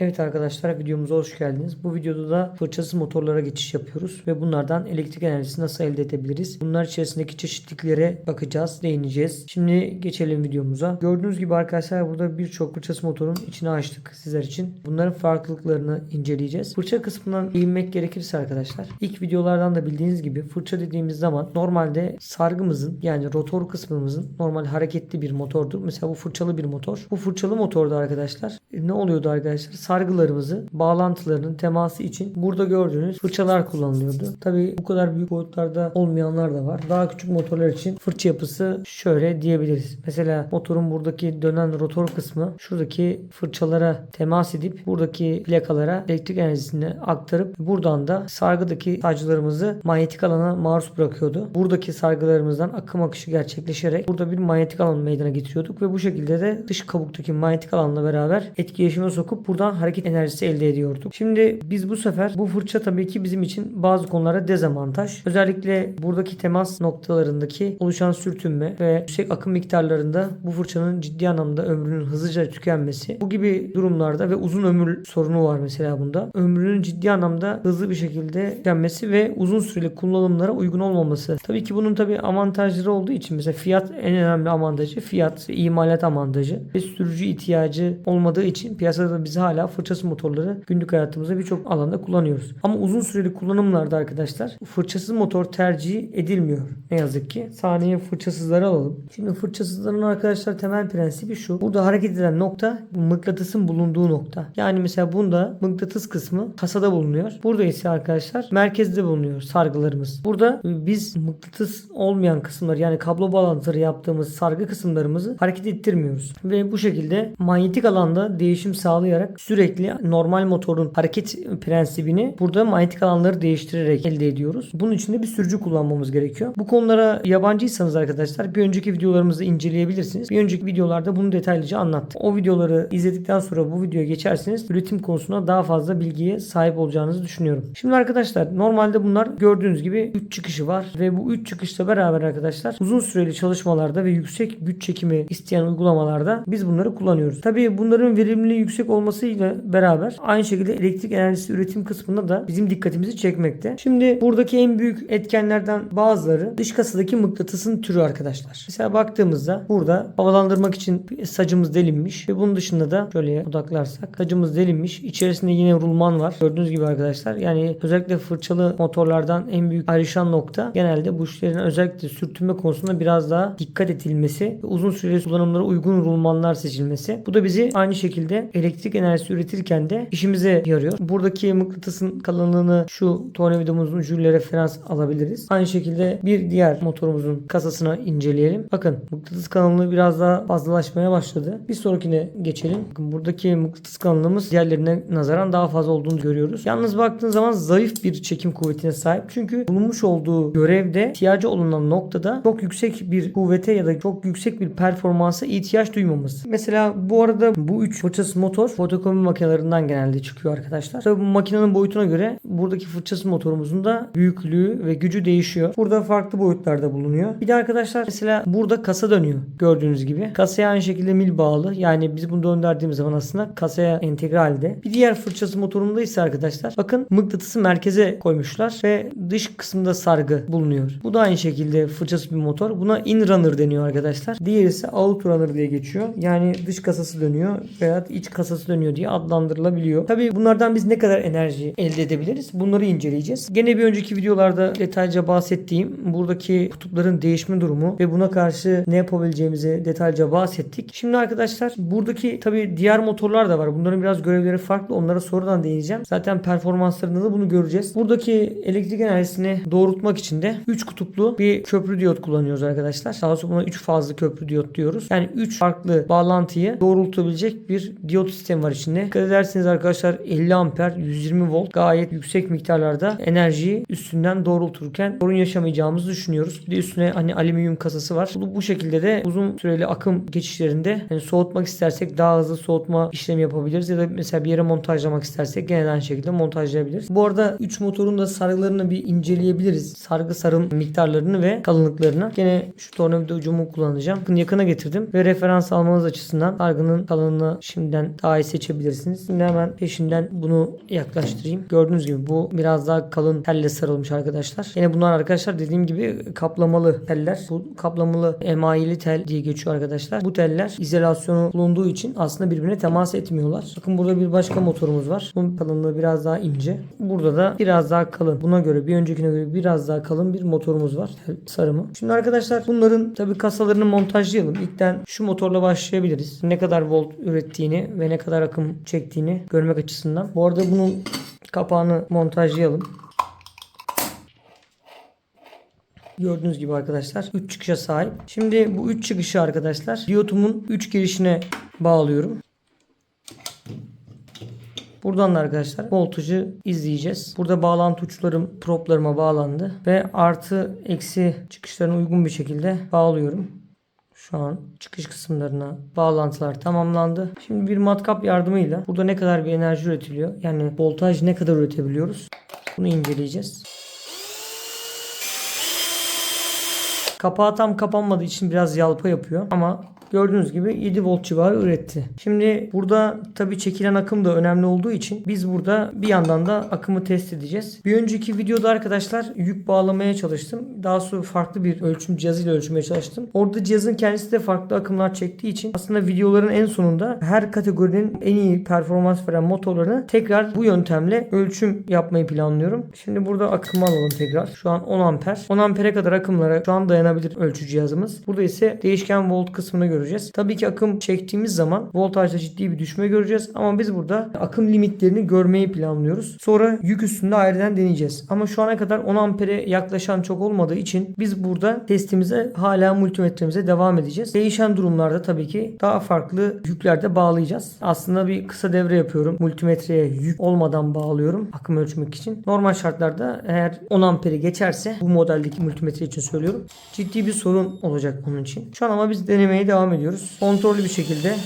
Evet arkadaşlar videomuza hoş geldiniz. Bu videoda da fırçasız motorlara geçiş yapıyoruz ve bunlardan elektrik enerjisi nasıl elde edebiliriz? Bunlar içerisindeki çeşitliklere bakacağız, değineceğiz. Şimdi geçelim videomuza. Gördüğünüz gibi arkadaşlar burada birçok fırçası motorun içine açtık sizler için. Bunların farklılıklarını inceleyeceğiz. Fırça kısmından değinmek gerekirse arkadaşlar ilk videolardan da bildiğiniz gibi fırça dediğimiz zaman normalde sargımızın yani rotor kısmımızın normal hareketli bir motordur. Mesela bu fırçalı bir motor. Bu fırçalı motorda arkadaşlar e, ne oluyordu arkadaşlar? Sargılarımızı bağlantılarının teması için burada gördüğünüz fırçalar kullanılıyordu. Tabi bu kadar büyük boyutlarda olmayanlar da var. Daha küçük motorlar için fırça yapısı şöyle diyebiliriz. Mesela motorun buradaki dönen rotor kısmı şuradaki fırçalara temas edip buradaki plakalara elektrik enerjisini aktarıp buradan da sargıdaki saclarımızı manyetik alana maruz bırakıyordu. Buradaki sargılarımızdan akım akışı gerçekleşerek burada bir manyetik alan meydana getiriyorduk ve bu şekilde de dış kabuktaki manyetik alanla beraber etkileşime sokup buradan hareket enerjisi elde ediyorduk. Şimdi biz bu sefer bu fırça tabii ki bizim için bazı konularda dezavantaj. Özellikle buradaki temas noktalarındaki oluşan sürtünme ve yüksek akım miktarlarında bu fırçanın ciddi anlamda ömrünün hızlıca tükenmesi. Bu gibi durumlarda ve uzun ömür sorunu var mesela bunda. Ömrünün ciddi anlamda hızlı bir şekilde tükenmesi ve uzun süreli kullanımlara uygun olmaması. Tabii ki bunun tabii avantajları olduğu için mesela fiyat en önemli avantajı fiyat ve imalat avantajı ve sürücü ihtiyacı olmadığı için piyasada da biz hala fırçası motorları günlük hayatımızda birçok alanda kullanıyoruz. Ama uzun süreli kullanımlarda arkadaşlar fırçasız motor tercih edilmiyor. Ne yazık ki. Sahneye fırçasızları alalım. Şimdi fırçasızların arkadaşlar temel prensibi şu. Burada hareket eden nokta mıknatısın bulunduğu nokta. Yani mesela bunda mıknatıs kısmı kasada bulunuyor. Burada ise arkadaşlar merkezde bulunuyor sargılarımız. Burada biz mıknatıs olmayan kısımlar yani kablo bağlantıları yaptığımız sargı kısımlarımızı hareket ettirmiyoruz. Ve bu şekilde manyetik alanda değişim sağlayarak sürekli normal motorun hareket prensibini burada manyetik alanları değiştirerek elde ediyoruz. Bunun için de bir sürücü kullanmamız gerekiyor. Bu konulara yabancıysanız arkadaşlar bir önceki videolarımızı inceleyebilirsiniz. Bir önceki videolarda bunu detaylıca anlattık. O videoları izledikten sonra bu videoya geçerseniz üretim konusunda daha fazla bilgiye sahip olacağınızı düşünüyorum. Şimdi arkadaşlar normalde bunlar gördüğünüz gibi 3 çıkışı var ve bu 3 çıkışla beraber arkadaşlar uzun süreli çalışmalarda ve yüksek güç çekimi isteyen uygulamalarda biz bunları kullanıyoruz. Tabii bunların verimliliği yüksek olmasıyla beraber aynı şekilde elektrik enerjisi üretim kısmında da bizim dikkatimizi çekmekte. Şimdi buradaki en büyük etkenlerden bazıları dış kasadaki mıknatısın türü arkadaşlar. Mesela baktığımızda burada havalandırmak için sacımız delinmiş ve bunun dışında da şöyle odaklarsak sacımız delinmiş. İçerisinde yine rulman var. Gördüğünüz gibi arkadaşlar. Yani özellikle fırçalı motorlardan en büyük ayrışan nokta genelde bu işlerin özellikle sürtünme konusunda biraz daha dikkat edilmesi ve uzun süreli kullanımlara uygun rulmanlar seçilmesi. Bu da bizi aynı şekilde elektrik enerjisi üretirken de işimize yarıyor. Buradaki mıknatısın kalınlığını şu tornavidamızın ucuyla referans alabiliriz. Aynı şekilde bir diğer motorumuzun kasasına inceleyelim. Bakın mıknatıs kalınlığı biraz daha fazlalaşmaya başladı. Bir sonrakine geçelim. Bakın buradaki mıknatıs kalınlığımız diğerlerine nazaran daha fazla olduğunu görüyoruz. Yalnız baktığın zaman zayıf bir çekim kuvvetine sahip. Çünkü bulunmuş olduğu görevde ihtiyacı olunan noktada çok yüksek bir kuvvete ya da çok yüksek bir performansa ihtiyaç duymaması. Mesela bu arada bu üç fırçası motor fotokopi makinelerinden genelde çıkıyor arkadaşlar. Tabii bu makinenin boyutuna göre buradaki fırçası motorumuzun da büyüklüğü ve gücü değişiyor. Burada farklı boyutlarda bulunuyor. Bir de arkadaşlar mesela burada kasa dönüyor gördüğünüz gibi. Kasaya aynı şekilde mil bağlı. Yani biz bunu döndürdüğümüz zaman aslında kasaya entegre halde. Bir diğer fırçası motorunda ise arkadaşlar bakın mıknatısı merkeze koymuşlar ve dış kısımda sargı bulunuyor. Bu da aynı şekilde fırçası bir motor. Buna in runner deniyor arkadaşlar. Diğeri ise out runner diye geçiyor. Yani dış kasası dönüyor veya iç kasası dönüyor diye adlandırılabiliyor. Tabii bunlardan biz ne kadar enerji elde edebiliriz? Bunları inceleyeceğiz. Gene bir önceki videolarda detaylıca bahsettiğim buradaki kutupların değişme durumu ve buna karşı ne yapabileceğimizi detaylıca bahsettik. Şimdi arkadaşlar buradaki tabii diğer motorlar da var. Bunların biraz görevleri farklı. Onlara sonradan değineceğim. Zaten performanslarında da bunu göreceğiz. Buradaki elektrik enerjisini doğrultmak için de 3 kutuplu bir köprü diyot kullanıyoruz arkadaşlar. Daha sonra buna 3 fazlı köprü diyot diyoruz. Yani 3 farklı bağlantıyı doğrultabilecek bir diyot sistemi var içinde. Dikkat ederseniz arkadaşlar 50 amper 120 volt gayet yüksek miktarlarda enerjiyi üstünden doğrulturken sorun yaşamayacağımızı düşünüyoruz. Bir de üstüne hani alüminyum kasası var. Bu, bu şekilde de uzun süreli akım geçişlerinde hani soğutmak istersek daha hızlı soğutma işlemi yapabiliriz ya da mesela bir yere montajlamak istersek gene aynı şekilde montajlayabiliriz. Bu arada 3 motorun da sargılarını bir inceleyebiliriz. Sargı sarım miktarlarını ve kalınlıklarını. Gene şu tornavida ucumu kullanacağım. Yakına getirdim ve referans almanız açısından sargının kalınlığını şimdiden daha iyi seçebilirsiniz. Yapabilirsiniz. Şimdi hemen peşinden bunu yaklaştırayım. Gördüğünüz gibi bu biraz daha kalın telle sarılmış arkadaşlar. Yine bunlar arkadaşlar dediğim gibi kaplamalı teller. Bu kaplamalı emaili tel diye geçiyor arkadaşlar. Bu teller izolasyonu bulunduğu için aslında birbirine temas etmiyorlar. Bakın burada bir başka motorumuz var. Bunun kalınlığı biraz daha ince. Burada da biraz daha kalın. Buna göre bir öncekine göre biraz daha kalın bir motorumuz var. Tel sarımı. Şimdi arkadaşlar bunların tabi kasalarını montajlayalım. İlkten şu motorla başlayabiliriz. Ne kadar volt ürettiğini ve ne kadar akım çektiğini görmek açısından. Bu arada bunun kapağını montajlayalım. Gördüğünüz gibi arkadaşlar 3 çıkışa sahip. Şimdi bu 3 çıkışı arkadaşlar diyotumun 3 girişine bağlıyorum. Buradan da arkadaşlar voltajı izleyeceğiz. Burada bağlantı uçlarım proplarıma bağlandı ve artı eksi çıkışlarına uygun bir şekilde bağlıyorum. Şu an çıkış kısımlarına bağlantılar tamamlandı. Şimdi bir matkap yardımıyla burada ne kadar bir enerji üretiliyor yani voltaj ne kadar üretebiliyoruz bunu inceleyeceğiz. Kapağı tam kapanmadığı için biraz yalpa yapıyor ama gördüğünüz gibi 7 volt civarı üretti. Şimdi burada tabi çekilen akım da önemli olduğu için biz burada bir yandan da akımı test edeceğiz. Bir önceki videoda arkadaşlar yük bağlamaya çalıştım. Daha sonra farklı bir ölçüm cihazıyla ölçmeye çalıştım. Orada cihazın kendisi de farklı akımlar çektiği için aslında videoların en sonunda her kategorinin en iyi performans veren motorlarını tekrar bu yöntemle ölçüm yapmayı planlıyorum. Şimdi burada akımı alalım tekrar. Şu an 10 amper. 10 ampere kadar akımlara şu an dayanabilir ölçü cihazımız. Burada ise değişken volt kısmını göreceğiz. Tabii ki akım çektiğimiz zaman voltajda ciddi bir düşme göreceğiz. Ama biz burada akım limitlerini görmeyi planlıyoruz. Sonra yük üstünde ayrıdan deneyeceğiz. Ama şu ana kadar 10 ampere yaklaşan çok olmadığı için biz burada testimize hala multimetremize devam edeceğiz. Değişen durumlarda tabii ki daha farklı yüklerde bağlayacağız. Aslında bir kısa devre yapıyorum. Multimetreye yük olmadan bağlıyorum akım ölçmek için. Normal şartlarda eğer 10 amperi geçerse bu modeldeki multimetre için söylüyorum. Ciddi bir sorun olacak bunun için. Şu an ama biz denemeye devam ediyoruz. Kontrollü bir şekilde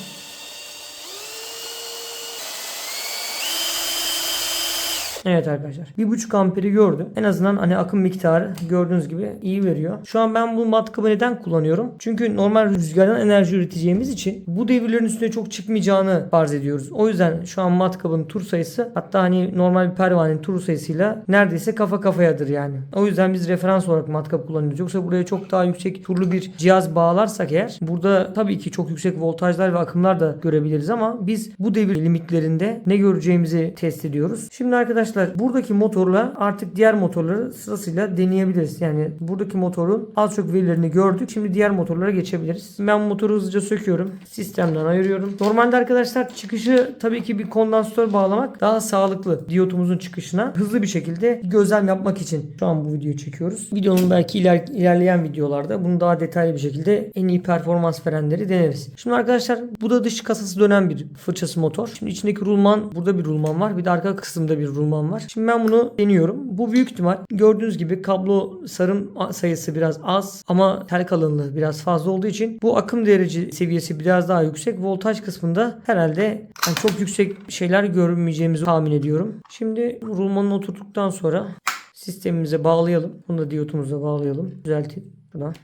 Evet arkadaşlar. 1.5 amperi gördüm. En azından hani akım miktarı gördüğünüz gibi iyi veriyor. Şu an ben bu matkabı neden kullanıyorum? Çünkü normal rüzgardan enerji üreteceğimiz için bu devirlerin üstüne çok çıkmayacağını farz ediyoruz. O yüzden şu an matkabın tur sayısı hatta hani normal bir pervanenin tur sayısıyla neredeyse kafa kafayadır yani. O yüzden biz referans olarak matkap kullanıyoruz. Yoksa buraya çok daha yüksek turlu bir cihaz bağlarsak eğer burada tabii ki çok yüksek voltajlar ve akımlar da görebiliriz ama biz bu devir limitlerinde ne göreceğimizi test ediyoruz. Şimdi arkadaşlar buradaki motorla artık diğer motorları sırasıyla deneyebiliriz. Yani buradaki motorun az çok verilerini gördük. Şimdi diğer motorlara geçebiliriz. Ben motoru hızlıca söküyorum. Sistemden ayırıyorum. Normalde arkadaşlar çıkışı tabii ki bir kondansatör bağlamak daha sağlıklı diyotumuzun çıkışına. Hızlı bir şekilde gözlem yapmak için şu an bu videoyu çekiyoruz. Videonun belki iler, ilerleyen videolarda bunu daha detaylı bir şekilde en iyi performans verenleri deneriz. Şimdi arkadaşlar bu da dış kasası dönen bir fırçası motor. Şimdi içindeki rulman burada bir rulman var. Bir de arka kısımda bir rulman var. Şimdi ben bunu deniyorum. Bu büyük ihtimal gördüğünüz gibi kablo sarım sayısı biraz az ama tel kalınlığı biraz fazla olduğu için bu akım derece seviyesi biraz daha yüksek. Voltaj kısmında herhalde yani çok yüksek şeyler görmeyeceğimizi tahmin ediyorum. Şimdi rulmanı oturttuktan sonra sistemimize bağlayalım. Bunu da diyotumuza bağlayalım. Düzeltip buradan.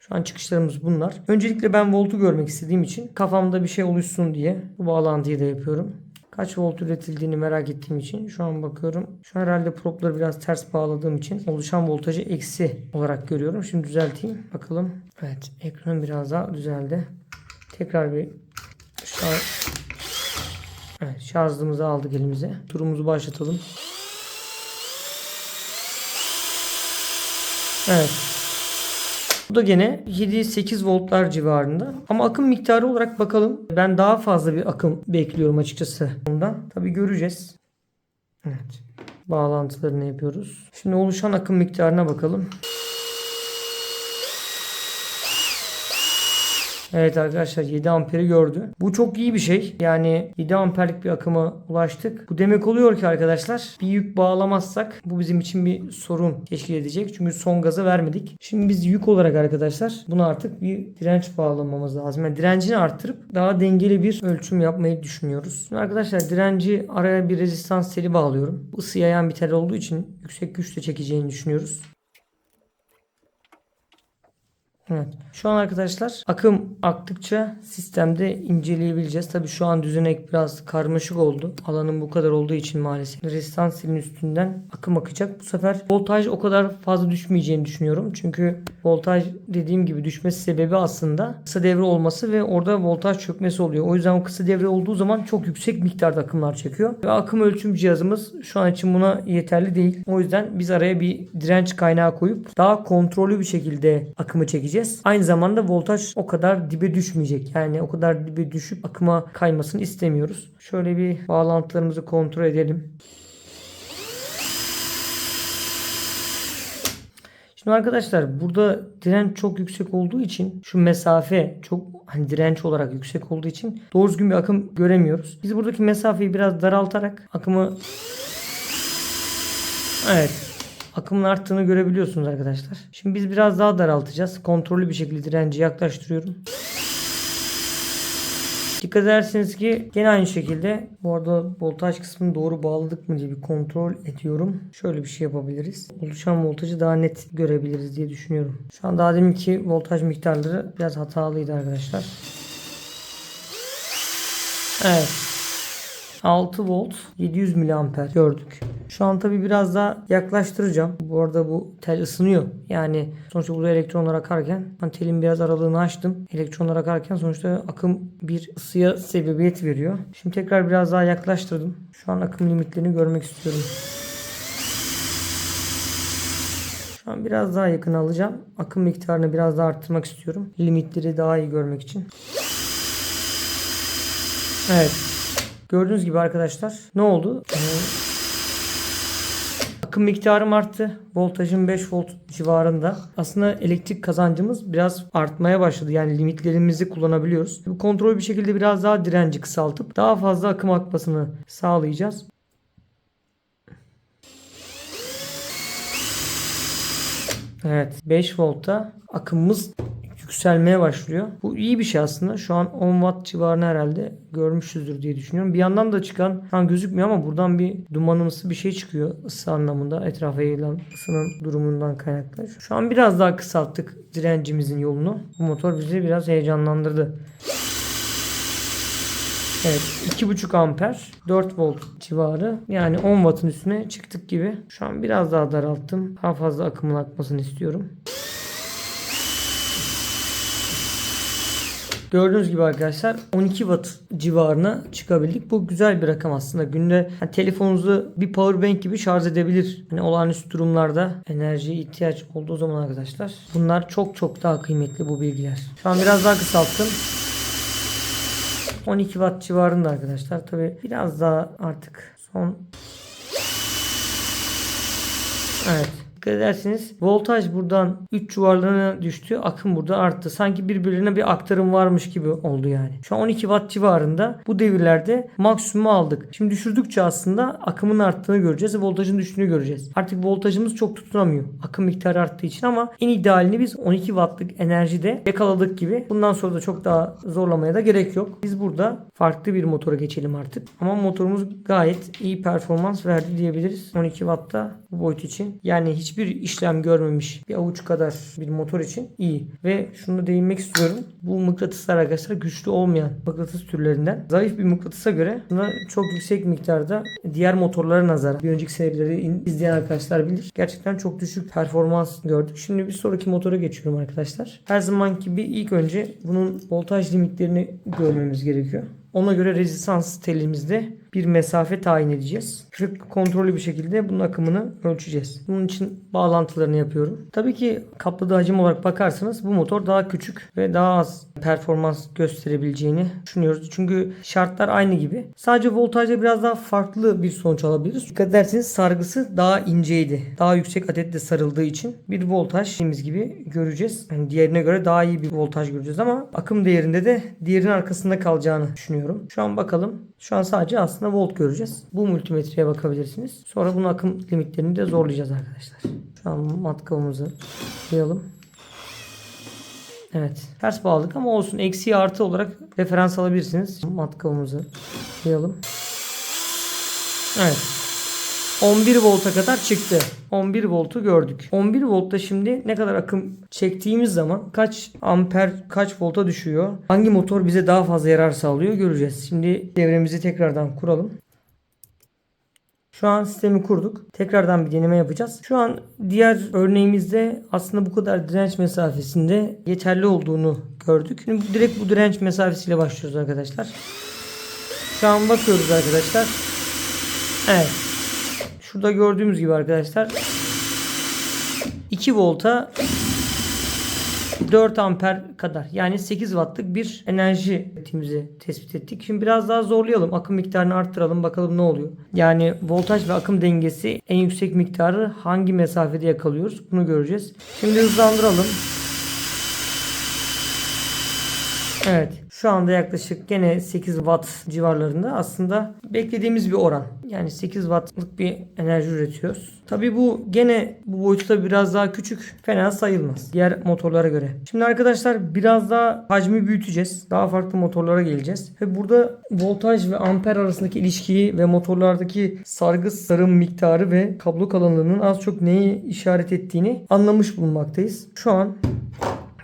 Şu an çıkışlarımız bunlar. Öncelikle ben voltu görmek istediğim için kafamda bir şey oluşsun diye bu bağlantıyı da yapıyorum. Kaç volt üretildiğini merak ettiğim için şu an bakıyorum. Şu an herhalde propları biraz ters bağladığım için oluşan voltajı eksi olarak görüyorum. Şimdi düzelteyim. Bakalım. Evet ekranım biraz daha düzeldi. Tekrar bir şarj, evet, şarjımızı aldık elimize. Turumuzu başlatalım. Evet. Bu da gene 7-8 voltlar civarında. Ama akım miktarı olarak bakalım. Ben daha fazla bir akım bekliyorum açıkçası bundan. Tabi göreceğiz. Evet. Bağlantılarını yapıyoruz. Şimdi oluşan akım miktarına bakalım. Evet arkadaşlar 7 amperi gördü. Bu çok iyi bir şey. Yani 7 amperlik bir akıma ulaştık. Bu demek oluyor ki arkadaşlar bir yük bağlamazsak bu bizim için bir sorun teşkil edecek. Çünkü son gazı vermedik. Şimdi biz yük olarak arkadaşlar buna artık bir direnç bağlamamız lazım. Yani direncini arttırıp daha dengeli bir ölçüm yapmayı düşünüyoruz. Şimdi arkadaşlar direnci araya bir rezistans teli bağlıyorum. Isı yayan bir tel olduğu için yüksek güçle çekeceğini düşünüyoruz. Evet. Şu an arkadaşlar akım aktıkça sistemde inceleyebileceğiz. Tabi şu an düzenek biraz karmaşık oldu. Alanın bu kadar olduğu için maalesef. Rezistans silin üstünden akım akacak. Bu sefer voltaj o kadar fazla düşmeyeceğini düşünüyorum. Çünkü voltaj dediğim gibi düşmesi sebebi aslında kısa devre olması ve orada voltaj çökmesi oluyor. O yüzden o kısa devre olduğu zaman çok yüksek miktarda akımlar çekiyor. Ve akım ölçüm cihazımız şu an için buna yeterli değil. O yüzden biz araya bir direnç kaynağı koyup daha kontrollü bir şekilde akımı çekeceğiz. Aynı zamanda voltaj o kadar dibe düşmeyecek. Yani o kadar dibe düşüp akıma kaymasını istemiyoruz. Şöyle bir bağlantılarımızı kontrol edelim. Şimdi arkadaşlar burada direnç çok yüksek olduğu için şu mesafe çok hani direnç olarak yüksek olduğu için doğru düzgün bir akım göremiyoruz. Biz buradaki mesafeyi biraz daraltarak akımı Evet. Akımın arttığını görebiliyorsunuz arkadaşlar. Şimdi biz biraz daha daraltacağız. Kontrollü bir şekilde direnci yaklaştırıyorum. Dikkat ederseniz ki gene aynı şekilde bu arada voltaj kısmını doğru bağladık mı diye bir kontrol ediyorum. Şöyle bir şey yapabiliriz. Oluşan voltajı daha net görebiliriz diye düşünüyorum. Şu an daha deminki voltaj miktarları biraz hatalıydı arkadaşlar. Evet. 6 volt 700 miliamper gördük. Şu an tabi biraz daha yaklaştıracağım. Bu arada bu tel ısınıyor. Yani sonuçta burada elektronlar akarken ben telin biraz aralığını açtım. Elektronlar akarken sonuçta akım bir ısıya sebebiyet veriyor. Şimdi tekrar biraz daha yaklaştırdım. Şu an akım limitlerini görmek istiyorum. Şu an biraz daha yakın alacağım. Akım miktarını biraz daha arttırmak istiyorum. Limitleri daha iyi görmek için. Evet. Gördüğünüz gibi arkadaşlar ne oldu? Akım miktarım arttı. Voltajım 5 volt civarında. Aslında elektrik kazancımız biraz artmaya başladı. Yani limitlerimizi kullanabiliyoruz. Bu kontrol bir şekilde biraz daha direnci kısaltıp daha fazla akım akmasını sağlayacağız. Evet 5 voltta akımımız yükselmeye başlıyor. Bu iyi bir şey aslında. Şu an 10 watt civarını herhalde görmüşüzdür diye düşünüyorum. Bir yandan da çıkan şu an gözükmüyor ama buradan bir dumanımsı bir şey çıkıyor ısı anlamında. Etrafa yayılan ısının durumundan kaynaklı. Şu an biraz daha kısalttık direncimizin yolunu. Bu motor bizi biraz heyecanlandırdı. Evet 2.5 amper 4 volt civarı yani 10 wattın üstüne çıktık gibi. Şu an biraz daha daralttım. Daha fazla akımın akmasını istiyorum. Gördüğünüz gibi arkadaşlar 12 watt civarına çıkabildik. Bu güzel bir rakam aslında. Günde hani telefonunuzu bir power bank gibi şarj edebilir. Hani olağanüstü durumlarda enerjiye ihtiyaç olduğu zaman arkadaşlar. Bunlar çok çok daha kıymetli bu bilgiler. Şu an biraz daha kısalttım. 12 watt civarında arkadaşlar. Tabi biraz daha artık son Evet. Dikkat ederseniz voltaj buradan 3 yuvarlığına düştü. Akım burada arttı. Sanki birbirine bir aktarım varmış gibi oldu yani. Şu an 12 watt civarında bu devirlerde maksimumu aldık. Şimdi düşürdükçe aslında akımın arttığını göreceğiz voltajın düştüğünü göreceğiz. Artık voltajımız çok tutunamıyor. Akım miktarı arttığı için ama en idealini biz 12 wattlık enerjide yakaladık gibi. Bundan sonra da çok daha zorlamaya da gerek yok. Biz burada farklı bir motora geçelim artık. Ama motorumuz gayet iyi performans verdi diyebiliriz. 12 wattta bu boyut için. Yani hiçbir işlem görmemiş bir avuç kadar bir motor için iyi. Ve şunu değinmek istiyorum. Bu mıknatıslar arkadaşlar güçlü olmayan mıknatıs türlerinden. Zayıf bir mıknatısa göre buna çok yüksek miktarda diğer motorlara nazaran bir önceki serileri izleyen arkadaşlar bilir. Gerçekten çok düşük performans gördük. Şimdi bir sonraki motora geçiyorum arkadaşlar. Her zamanki gibi ilk önce bunun voltaj limitlerini görmemiz gerekiyor. Ona göre rezistans telimizde bir mesafe tayin edeceğiz. Ve kontrollü bir şekilde bunun akımını ölçeceğiz. Bunun için bağlantılarını yapıyorum. Tabii ki kapladığı hacim olarak bakarsanız bu motor daha küçük ve daha az performans gösterebileceğini düşünüyoruz. Çünkü şartlar aynı gibi. Sadece voltajda biraz daha farklı bir sonuç alabiliriz. Dikkat ederseniz sargısı daha inceydi. Daha yüksek adetle sarıldığı için bir voltaj dediğimiz gibi göreceğiz. Yani diğerine göre daha iyi bir voltaj göreceğiz ama akım değerinde de diğerinin arkasında kalacağını düşünüyorum. Şu an bakalım. Şu an sadece aslında volt göreceğiz. Bu multimetreye bakabilirsiniz. Sonra bunun akım limitlerini de zorlayacağız arkadaşlar. Şu an matkabımızı koyalım. Evet. Ters bağladık ama olsun. Eksi artı olarak referans alabilirsiniz. Matkabımızı koyalım. Evet. 11 volta kadar çıktı. 11 voltu gördük. 11 voltta şimdi ne kadar akım çektiğimiz zaman kaç amper kaç volta düşüyor? Hangi motor bize daha fazla yarar sağlıyor göreceğiz. Şimdi devremizi tekrardan kuralım. Şu an sistemi kurduk. Tekrardan bir deneme yapacağız. Şu an diğer örneğimizde aslında bu kadar direnç mesafesinde yeterli olduğunu gördük. Şimdi direkt bu direnç mesafesiyle başlıyoruz arkadaşlar. Şu an bakıyoruz arkadaşlar. Evet. Şurada gördüğümüz gibi arkadaşlar 2 volta 4 amper kadar yani 8 wattlık bir enerji üretimimizi tespit ettik. Şimdi biraz daha zorlayalım. Akım miktarını arttıralım bakalım ne oluyor. Yani voltaj ve akım dengesi en yüksek miktarı hangi mesafede yakalıyoruz bunu göreceğiz. Şimdi hızlandıralım. Evet. Şu anda yaklaşık gene 8 watt civarlarında aslında beklediğimiz bir oran. Yani 8 wattlık bir enerji üretiyoruz. Tabi bu gene bu boyutta biraz daha küçük. Fena sayılmaz. Diğer motorlara göre. Şimdi arkadaşlar biraz daha hacmi büyüteceğiz. Daha farklı motorlara geleceğiz. Ve burada voltaj ve amper arasındaki ilişkiyi ve motorlardaki sargı sarım miktarı ve kablo kalınlığının az çok neyi işaret ettiğini anlamış bulunmaktayız. Şu an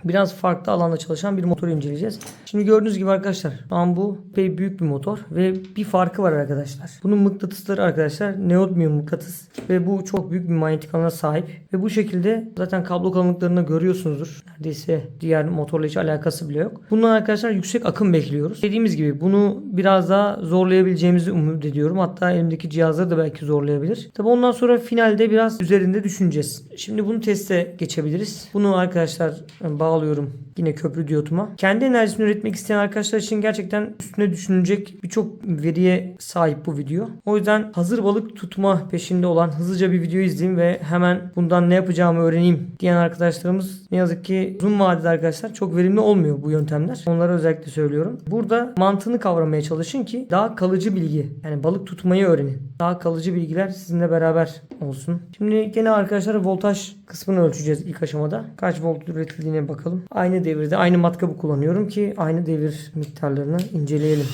Biraz farklı alanda çalışan bir motoru inceleyeceğiz. Şimdi gördüğünüz gibi arkadaşlar şu an bu epey büyük bir motor ve bir farkı var arkadaşlar. Bunun mıknatısları arkadaşlar neodmium mıknatıs ve bu çok büyük bir manyetik alana sahip ve bu şekilde zaten kablo kalınlıklarını görüyorsunuzdur. Neredeyse diğer motorla hiç alakası bile yok. Bundan arkadaşlar yüksek akım bekliyoruz. Dediğimiz gibi bunu biraz daha zorlayabileceğimizi umut ediyorum. Hatta elimdeki cihazları da belki zorlayabilir. Tabi ondan sonra finalde biraz üzerinde düşüneceğiz. Şimdi bunu teste geçebiliriz. Bunu arkadaşlar bağlıyorum yine köprü diyotuma. Kendi enerjisini üretmek isteyen arkadaşlar için gerçekten üstüne düşünülecek birçok veriye sahip bu video. O yüzden hazır balık tutma peşinde olan hızlıca bir video izleyeyim ve hemen bundan ne yapacağımı öğreneyim diyen arkadaşlarımız ne yazık ki uzun vadede arkadaşlar çok verimli olmuyor bu yöntemler. Onlara özellikle söylüyorum. Burada mantığını kavramaya çalışın ki daha kalıcı bilgi yani balık tutmayı öğrenin. Daha kalıcı bilgiler sizinle beraber olsun. Şimdi gene arkadaşlar voltaj kısmını ölçeceğiz ilk aşamada. Kaç volt üretildiğine bakalım. Aynı devirde aynı matkabı kullanıyorum ki aynı devir miktarlarını inceleyelim.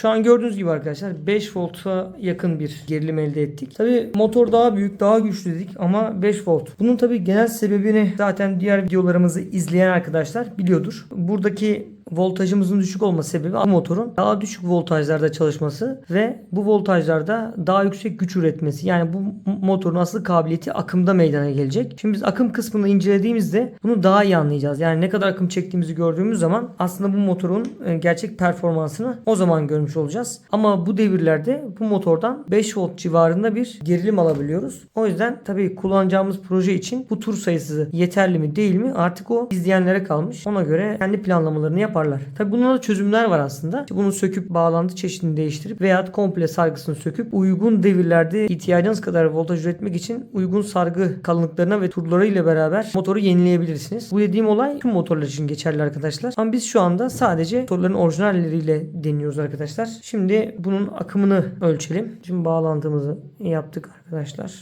Şu an gördüğünüz gibi arkadaşlar 5 volta yakın bir gerilim elde ettik. Tabi motor daha büyük daha güçlü dedik ama 5 volt. Bunun tabi genel sebebini zaten diğer videolarımızı izleyen arkadaşlar biliyordur. Buradaki voltajımızın düşük olma sebebi bu motorun daha düşük voltajlarda çalışması ve bu voltajlarda daha yüksek güç üretmesi. Yani bu motorun asıl kabiliyeti akımda meydana gelecek. Şimdi biz akım kısmını incelediğimizde bunu daha iyi anlayacağız. Yani ne kadar akım çektiğimizi gördüğümüz zaman aslında bu motorun e, gerçek performansını o zaman görmüş olacağız. Ama bu devirlerde bu motordan 5 volt civarında bir gerilim alabiliyoruz. O yüzden tabii kullanacağımız proje için bu tur sayısı yeterli mi değil mi artık o izleyenlere kalmış. Ona göre kendi planlamalarını yapar yaparlar. Tabi bunlarda da çözümler var aslında. Bunu söküp bağlantı çeşidini değiştirip veya komple sargısını söküp uygun devirlerde ihtiyacınız kadar voltaj üretmek için uygun sargı kalınlıklarına ve turları ile beraber motoru yenileyebilirsiniz. Bu dediğim olay tüm motorlar için geçerli arkadaşlar. Ama biz şu anda sadece motorların orijinalleriyle deniyoruz arkadaşlar. Şimdi bunun akımını ölçelim. Şimdi bağlantımızı yaptık arkadaşlar.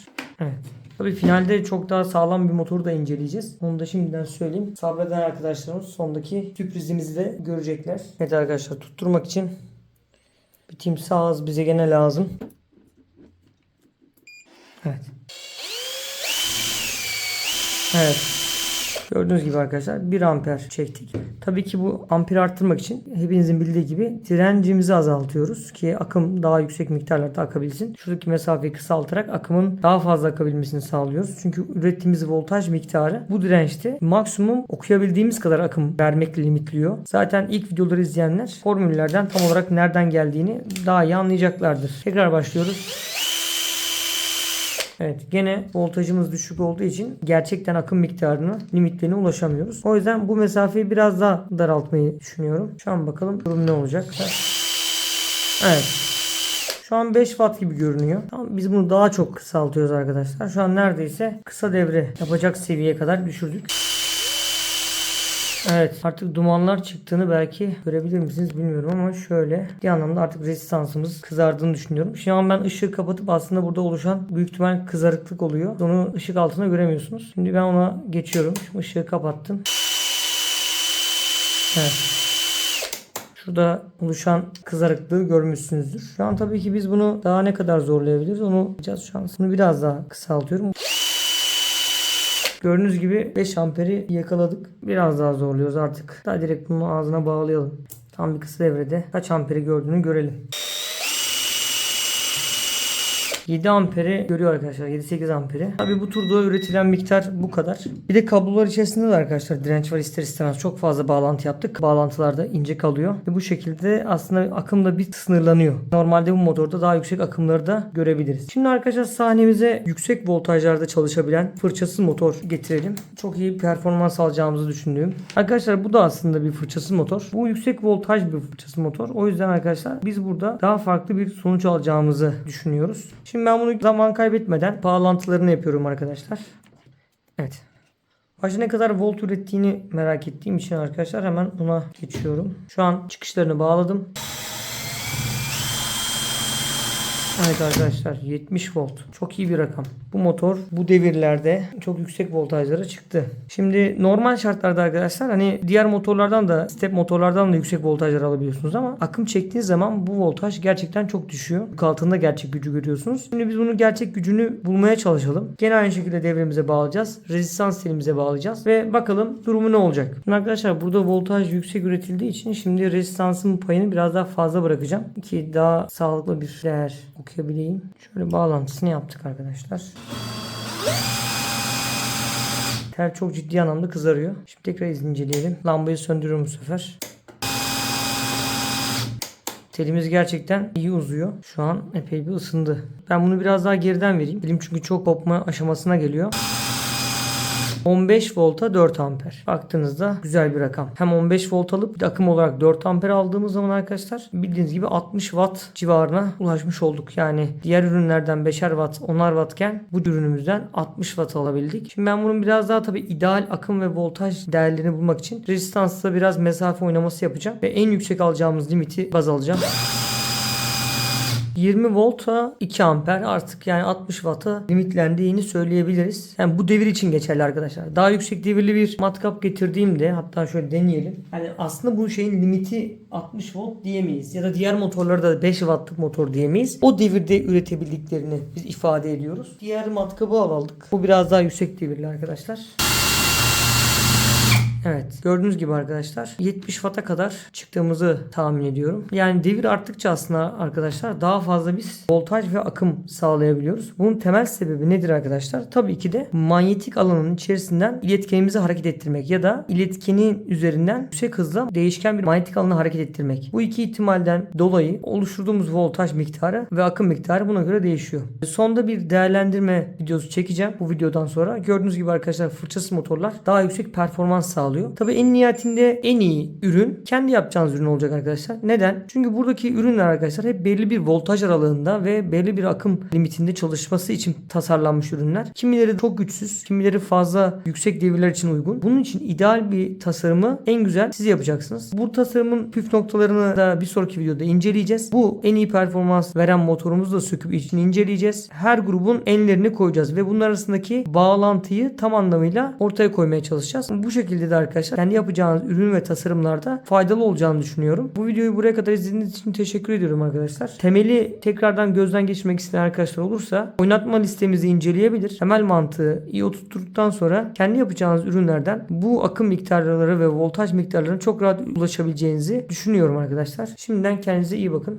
Evet. Tabii finalde çok daha sağlam bir motoru da inceleyeceğiz. Onu da şimdiden söyleyeyim. Sabreden arkadaşlarımız sondaki sürprizimizi de görecekler. Evet arkadaşlar tutturmak için bir timsah ağız bize gene lazım. Evet. Evet. Gördüğünüz gibi arkadaşlar 1 amper çektik. Tabii ki bu amperi arttırmak için hepinizin bildiği gibi direncimizi azaltıyoruz ki akım daha yüksek miktarlarda akabilsin. Şuradaki mesafeyi kısaltarak akımın daha fazla akabilmesini sağlıyoruz. Çünkü ürettiğimiz voltaj miktarı bu dirençte maksimum okuyabildiğimiz kadar akım vermekle limitliyor. Zaten ilk videoları izleyenler formüllerden tam olarak nereden geldiğini daha iyi anlayacaklardır. Tekrar başlıyoruz. Evet gene voltajımız düşük olduğu için gerçekten akım miktarını limitlerine ulaşamıyoruz. O yüzden bu mesafeyi biraz daha daraltmayı düşünüyorum. Şu an bakalım durum ne olacak. Evet. Şu an 5 watt gibi görünüyor. Ama biz bunu daha çok kısaltıyoruz arkadaşlar. Şu an neredeyse kısa devre yapacak seviyeye kadar düşürdük. Evet artık dumanlar çıktığını belki görebilir misiniz bilmiyorum ama şöyle bir anlamda artık rezistansımız kızardığını düşünüyorum. Şu an ben ışığı kapatıp aslında burada oluşan büyük ihtimal kızarıklık oluyor. Onu ışık altında göremiyorsunuz. Şimdi ben ona geçiyorum. Şimdi ışığı kapattım. Evet. Şurada oluşan kızarıklığı görmüşsünüzdür. Şu an tabii ki biz bunu daha ne kadar zorlayabiliriz onu yapacağız şu an. Bunu biraz daha kısaltıyorum. Gördüğünüz gibi 5 amperi yakaladık. Biraz daha zorluyoruz artık. Daha direkt bunu ağzına bağlayalım. Tam bir kısa devrede kaç amperi gördüğünü görelim. 7 amperi görüyor arkadaşlar. 7-8 amperi. Tabi bu turda üretilen miktar bu kadar. Bir de kablolar içerisinde de arkadaşlar direnç var ister istemez. Çok fazla bağlantı yaptık. Bağlantılar da ince kalıyor. Ve bu şekilde aslında akım da bir sınırlanıyor. Normalde bu motorda daha yüksek akımları da görebiliriz. Şimdi arkadaşlar sahnemize yüksek voltajlarda çalışabilen fırçasız motor getirelim. Çok iyi performans alacağımızı düşündüğüm. Arkadaşlar bu da aslında bir fırçasız motor. Bu yüksek voltaj bir fırçasız motor. O yüzden arkadaşlar biz burada daha farklı bir sonuç alacağımızı düşünüyoruz. Şimdi ben bunu zaman kaybetmeden bağlantılarını yapıyorum arkadaşlar. Evet. Başta ne kadar volt ürettiğini merak ettiğim için arkadaşlar hemen ona geçiyorum. Şu an çıkışlarını bağladım. Evet arkadaşlar 70 volt. Çok iyi bir rakam. Bu motor bu devirlerde çok yüksek voltajlara çıktı. Şimdi normal şartlarda arkadaşlar hani diğer motorlardan da step motorlardan da yüksek voltajlar alabiliyorsunuz ama akım çektiğiniz zaman bu voltaj gerçekten çok düşüyor. Yük altında gerçek gücü görüyorsunuz. Şimdi biz bunun gerçek gücünü bulmaya çalışalım. Gene aynı şekilde devremize bağlayacağız. Rezistans telimize bağlayacağız ve bakalım durumu ne olacak. Şimdi arkadaşlar burada voltaj yüksek üretildiği için şimdi rezistansın payını biraz daha fazla bırakacağım ki daha sağlıklı bir değer okuyabileyim. Şöyle bağlantısını yaptık arkadaşlar. Tel çok ciddi anlamda kızarıyor. Şimdi tekrar inceleyelim. Lambayı söndürüyorum bu sefer. Telimiz gerçekten iyi uzuyor. Şu an epey bir ısındı. Ben bunu biraz daha geriden vereyim. Elim çünkü çok kopma aşamasına geliyor. 15 volta 4 amper. Baktığınızda güzel bir rakam. Hem 15 volt alıp akım olarak 4 amper aldığımız zaman arkadaşlar bildiğiniz gibi 60 watt civarına ulaşmış olduk. Yani diğer ürünlerden 5'er watt 10'ar wattken bu ürünümüzden 60 watt alabildik. Şimdi ben bunun biraz daha tabi ideal akım ve voltaj değerlerini bulmak için rezistansta biraz mesafe oynaması yapacağım. Ve en yüksek alacağımız limiti baz alacağım. 20 volta 2 amper artık yani 60 watt'a limitlendiğini söyleyebiliriz. Yani bu devir için geçerli arkadaşlar. Daha yüksek devirli bir matkap getirdiğimde hatta şöyle deneyelim. Yani aslında bu şeyin limiti 60 volt diyemeyiz. Ya da diğer motorlarda 5 wattlık motor diyemeyiz. O devirde üretebildiklerini biz ifade ediyoruz. Diğer matkabı aldık. Bu biraz daha yüksek devirli arkadaşlar. Evet gördüğünüz gibi arkadaşlar 70 Watt'a kadar çıktığımızı tahmin ediyorum. Yani devir arttıkça aslında arkadaşlar daha fazla biz voltaj ve akım sağlayabiliyoruz. Bunun temel sebebi nedir arkadaşlar? Tabii ki de manyetik alanın içerisinden iletkenimizi hareket ettirmek ya da iletkenin üzerinden yüksek hızla değişken bir manyetik alanı hareket ettirmek. Bu iki ihtimalden dolayı oluşturduğumuz voltaj miktarı ve akım miktarı buna göre değişiyor. Sonda bir değerlendirme videosu çekeceğim bu videodan sonra. Gördüğünüz gibi arkadaşlar fırçasız motorlar daha yüksek performans sağlıyor sağlıyor. Tabi en nihayetinde en iyi ürün kendi yapacağınız ürün olacak arkadaşlar. Neden? Çünkü buradaki ürünler arkadaşlar hep belli bir voltaj aralığında ve belli bir akım limitinde çalışması için tasarlanmış ürünler. Kimileri çok güçsüz, kimileri fazla yüksek devirler için uygun. Bunun için ideal bir tasarımı en güzel siz yapacaksınız. Bu tasarımın püf noktalarını da bir sonraki videoda inceleyeceğiz. Bu en iyi performans veren motorumuzu da söküp için inceleyeceğiz. Her grubun enlerini koyacağız ve bunlar arasındaki bağlantıyı tam anlamıyla ortaya koymaya çalışacağız. Bu şekilde de arkadaşlar kendi yapacağınız ürün ve tasarımlarda faydalı olacağını düşünüyorum. Bu videoyu buraya kadar izlediğiniz için teşekkür ediyorum arkadaşlar. Temeli tekrardan gözden geçirmek isteyen arkadaşlar olursa oynatma listemizi inceleyebilir. Temel mantığı iyi oturttuktan sonra kendi yapacağınız ürünlerden bu akım miktarları ve voltaj miktarlarına çok rahat ulaşabileceğinizi düşünüyorum arkadaşlar. Şimdiden kendinize iyi bakın.